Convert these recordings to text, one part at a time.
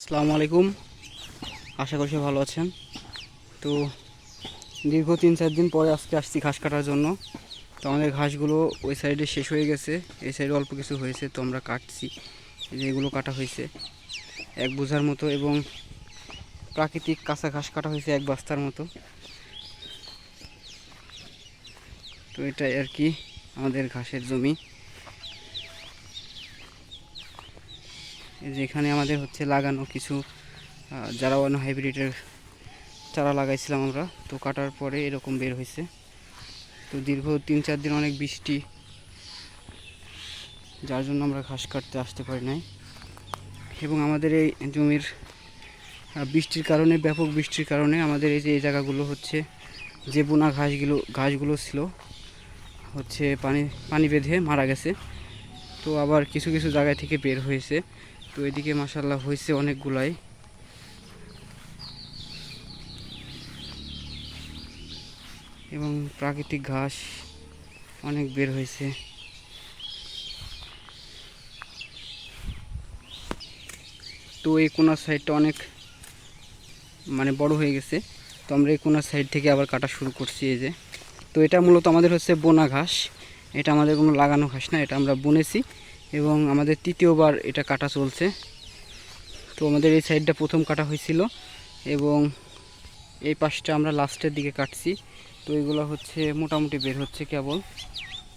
আসসালামু আলাইকুম। আশা করি সবাই ভালো আছেন। তো দীর্ঘ তিন চার দিন পরে আজকে আসছি ঘাস কাটার জন্য। তো আমাদের ঘাসগুলো ওই সাইডে শেষ হয়ে গেছে। এই সাইডে অল্প কিছু হয়েছে, তো আমরা কাটছি। এই যে এগুলো কাটা হয়েছে। এক বোঝার মতো এবং প্রাকৃতিক কাঁচা ঘাস কাটা হয়েছে এক বস্তার মতো। তো এটাই আর কি আমাদের ঘাসের জমি। এই যে এখানে আমাদের হচ্ছে লাগানো কিছু যারা ওয়ান হাইব্রিডের চারা লাগাইছিলাম আমরা। তো কাটার পরে এরকম বের হয়েছে তো দীর্ঘ তিন চার দিন অনেক বৃষ্টি, যার জন্য আমরা ঘাস কাটতে আসতে পারি নাই। এবং আমাদের এই জমির বৃষ্টির কারণে, ব্যাপক বৃষ্টির কারণে আমাদের এই যে এই জায়গাগুলো হচ্ছে, যে বোনা ঘাসগুলো ঘাসগুলো ছিল, হচ্ছে পানি পানি বেঁধে মারা গেছে। তো আবার কিছু কিছু জায়গা থেকে বের হয়েছে। তো এদিকে মাসাল্লাহ হয়েছে অনেকগুলাই। এবং প্রাকৃতিক ঘাস অনেক বের হয়েছে তো এই কোনার সাইডটা অনেক মানে বড় হয়ে গেছে। তো আমরা এই কোনার সাইড থেকে আবার কাটা শুরু করছি এই যে। তো এটা মূলত আমাদের হচ্ছে বোনা ঘাস। এটা আমাদের কোনো লাগানো ঘাস না, এটা আমরা বুনেছি। এবং আমাদের তৃতীয়বার এটা কাটা চলছে। তো আমাদের এই সাইডটা প্রথম কাটা হয়েছিল এবং এই পাশটা আমরা লাস্টের দিকে কাটছি। তো এগুলো হচ্ছে মোটামুটি বের হচ্ছে কেবল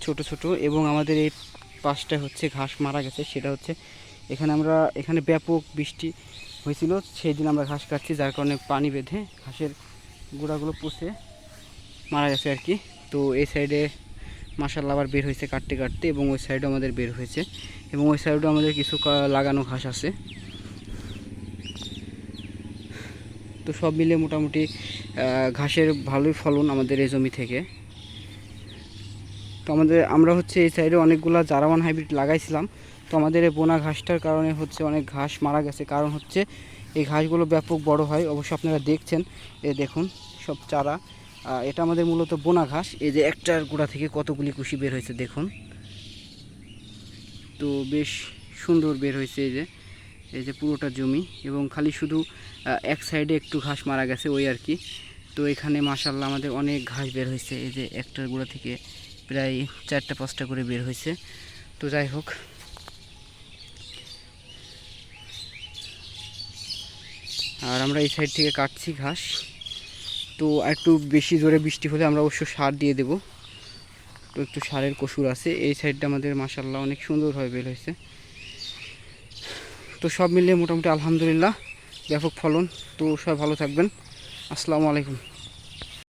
ছোট ছোট এবং আমাদের এই পাশটা হচ্ছে ঘাস মারা গেছে। সেটা হচ্ছে এখানে আমরা, এখানে ব্যাপক বৃষ্টি হয়েছিল। সেই দিন আমরা ঘাস কাটছি, যার কারণে পানি বেঁধে ঘাসের গুঁড়াগুলো পুষে মারা গেছে আর কি। তো এই সাইডে মাসাল্লা আবার বের হয়েছে কাটতে কাটতে এবং ওই সাইডও আমাদের বের হয়েছে এবং ওই সাইডও আমাদের কিছু লাগানো ঘাস আছে। তো সব মিলে মোটামুটি ঘাসের ভালোই ফলন আমাদের এই জমি থেকে। তো আমাদের, আমরা হচ্ছে এই সাইডে অনেকগুলা জারাওয়ান হাইব্রিড লাগাইছিলাম। তো আমাদের এই বোনা ঘাসটার কারণে হচ্ছে অনেক ঘাস মারা গেছে। কারণ হচ্ছে এই ঘাসগুলো ব্যাপক বড় হয়। অবশ্য আপনারা দেখছেন এ দেখুন সব চারা। এটা আমাদের মূলত বোনা ঘাস এই যে একটার গোড়া থেকে কতগুলি কুশি বের হয়েছে দেখুন। তো বেশ সুন্দর বের হয়েছে এই যে এই যে পুরোটা জমি এবং খালি শুধু এক সাইডে একটু ঘাস মারা গেছে ওই আর কি। তো এখানে মাসাল্লাহ আমাদের অনেক ঘাস বের হয়েছে। এই যে একটার গোড়া থেকে প্রায় চারটা, পাঁচটা করে বের হয়েছে। তো যাই হোক। আর আমরা এই সাইড থেকে কাটছি ঘাস। তো একটু বেশি জোরে বৃষ্টি হলে আমরা অবশ্য সার দিয়ে দেব। তো একটু সারের কসুর আছে। এই সাইডটা আমাদের মাসাল্লাহ অনেক সুন্দরভাবে বের হয়েছে। তো সব মিলিয়ে মোটামুটি আলহামদুলিল্লাহ। ব্যাপক ফলন। তো সবাই ভালো থাকবেন। আসসালামু আলাইকুম।